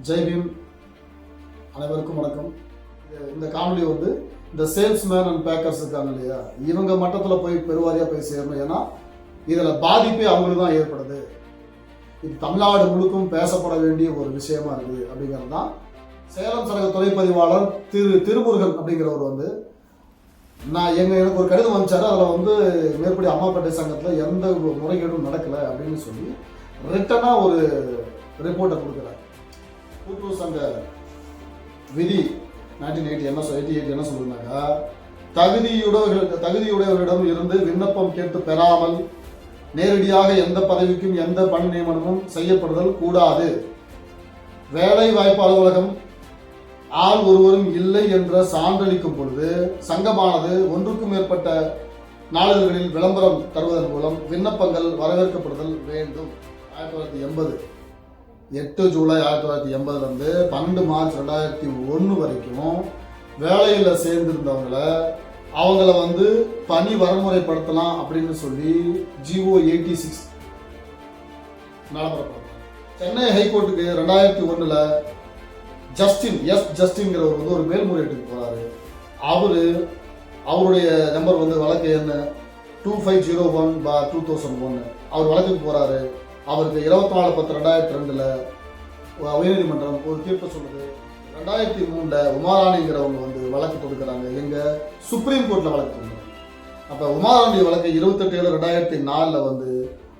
ஜெய்பீம் அனைவருக்கும் வணக்கம். இந்த காணொலி வந்து இந்த சேல்ஸ்மேன் அண்ட் பேக்கர்ஸ் இருக்காங்க இல்லையா? இவங்க மட்டத்தில் போய் பெருவாரியாக போய் சேரணும். ஏன்னா இதில் பாதிப்பே அவங்களுக்கு தான் ஏற்படுது. இது தமிழ்நாடு முழுக்கும் பேசப்பட வேண்டிய ஒரு விஷயமா இருக்குது அப்படிங்கிறது தான் சேலம் சரக துணைப்பதிவாளர் திரு திருமுருகன் அப்படிங்கிறவர் வந்து நான் எங்கள் எனக்கு ஒரு கடிதம் வந்துச்சாரு அதில் வந்து மேற்படி அம்மாப்பேட்டை சங்கத்தில் எந்த ஒரு முறைகேடும் நடக்கலை அப்படின்னு சொல்லி ரிட்டனாக ஒரு ரிப்போர்ட்டை கொடுக்குறாரு. டூ சங்க விதி நைன்டீன் எயிட்டி என்ன எயிட்டி எயிட் என்ன சொல்லுனாக்கா தகுதியுடையவர்கள் தகுதியுடையவர்களிடம் இருந்து விண்ணப்பம் கேட்டு பெறாமல் நேரடியாக எந்த பதவிக்கும் எந்த பணி நியமனமும் செய்யப்படுதல் கூடாது. வேலை வாய்ப்பு அலுவலகம் ஆள் ஒருவரும் இல்லை என்ற சான்றளிக்கும் பொழுது சங்கமானது ஒன்றுக்கும் மேற்பட்ட நாளிதழ்களில் விளம்பரம் தருவதன் மூலம் விண்ணப்பங்கள் வரவேற்கப்படுதல் வேண்டும். ஆயிரத்தி தொள்ளாயிரத்தி எண்பது. எட்டு ஜூலை ஆயிரத்தி தொள்ளாயிரத்தி எண்பதுலேருந்து பன்னெண்டு மார்ச் ரெண்டாயிரத்தி ஒன்று வரைக்கும் வேலையில் சேர்ந்துருந்தவங்கள அவங்கள வந்து பணி வரமுறைப்படுத்தலாம் அப்படின்னு சொல்லி ஜிஓ எயிட்டி சிக்ஸ் நடைமுறைப்படுத்தலாம் சென்னை ஹைகோர்ட்டுக்கு ரெண்டாயிரத்தி ஒன்றில் ஜஸ்டின் எஸ் ஜஸ்டின்கிறவர் வந்து ஒரு மேல்முறையீட்டுக்கு போகிறாரு அவர் அவருடைய நம்பர் வந்து வழக்கு என்ன? டூ ஃபைவ் ஜீரோ ஒன் பா டூ தௌசண்ட் ஒன்று அவர் வழக்குக்கு போகிறாரு அவருக்கு இருபத்தி நாலு பத்து ரெண்டாயிரத்தி ரெண்டில் உயர்நீதிமன்றம் ஒரு தீர்ப்பு சொல்லுது ரெண்டாயிரத்தி மூணில் உமாராணிங்கிறவங்க வந்து வழக்கு கொடுக்குறாங்க எங்கள் சுப்ரீம் கோர்ட்டில் வழக்கு கொடுக்குறாங்க அப்போ உமாராணி வழக்கு இருபத்தெட்டு ஏழு ரெண்டாயிரத்தி நாலில் வந்து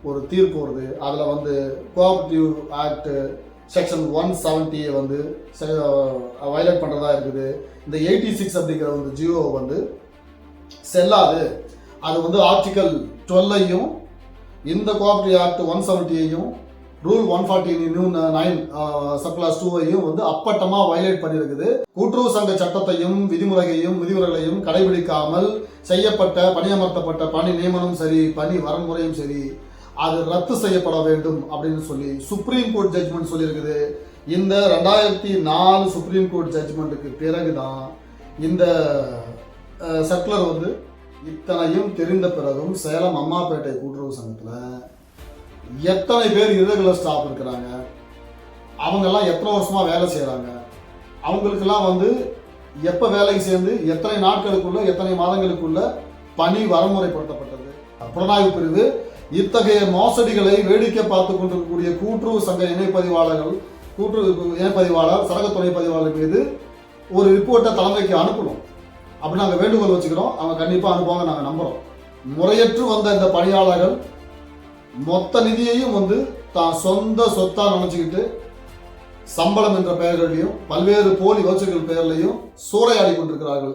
ஒரு தீர்ப்பு வருது. அதில் வந்து கோஆபரேட்டிவ் ஆக்டு செக்ஷன் ஒன் செவன்ட்டியை வந்து வயலேட் பண்ணுறதா இருக்குது. இந்த எயிட்டி சிக்ஸ் அப்படிங்கிற வந்து ஜியோ வந்து செல்லாது. அது வந்து ஆர்டிக்கல் டுவெல்லையும் இந்த cooperative act one செவன்ட்டியையும் rule one forty new nine subclause டூவையும் வந்து அப்பட்டமாக வயலேட் பண்ணியிருக்குது கூட்டுறவு சங்க சட்டத்தையும் விதிமுறையையும் விதிமுறைகளையும் கடைபிடிக்காமல் செய்யப்பட்ட பணியமர்த்தப்பட்ட பணி நியமனம் சரி பணி வரன்முறையும் சரி அது ரத்து செய்யப்பட வேண்டும் அப்படின்னு சொல்லி சுப்ரீம் கோர்ட் ஜட்ஜ்மெண்ட் சொல்லியிருக்குது இந்த ரெண்டாயிரத்தி நாலு சுப்ரீம் கோர்ட் ஜட்ஜ்மெண்ட்டுக்கு பிறகுதான் இந்த uh, சர்க்குலர் வந்து இத்தனையும் தெரிந்த பிறகும் சேலம் அம்மாப்பேட்டை கூட்டுறவு சங்கத்தில் எத்தனை பேர் இரகுலர் ஸ்டாஃப் இருக்கிறாங்க? அவங்கெல்லாம் எத்தனை வருஷமாக வேலை செய்கிறாங்க அவங்களுக்கெல்லாம் வந்து எப்போ வேலைக்கு சேர்ந்து எத்தனை நாட்களுக்குள்ள எத்தனை மாதங்களுக்குள்ள பணி வரமுறைப்படுத்தப்பட்டது? புலனாய்வு பிரிவு இத்தகைய மோசடிகளை வேடிக்கை பார்த்து கொண்டிருக்கக்கூடிய கூட்டுறவு சங்க இணைப்பதிவாளர்கள் கூட்டுறவு இணைப்பதிவாளர் சரக துணை பதிவாளர் மீது ஒரு ரிப்போர்ட்டை தலைமைக்கு அனுப்பணும். அப்படி நாங்கள் வேண்டுகோள் வச்சுக்கிறோம். அவங்க கண்டிப்பாக அனுப்புவாங்க நாங்கள் நம்புகிறோம் முறையற்று வந்த இந்த பணியாளர்கள் மொத்த நிதியையும் வந்து தான் சொந்த சொத்தாக நினச்சிக்கிட்டு சம்பளம் என்ற பெயர்களையும் பல்வேறு போலி வச்சுக்கள் பெயர்லையும் சூறையாடி கொண்டிருக்கிறார்கள்.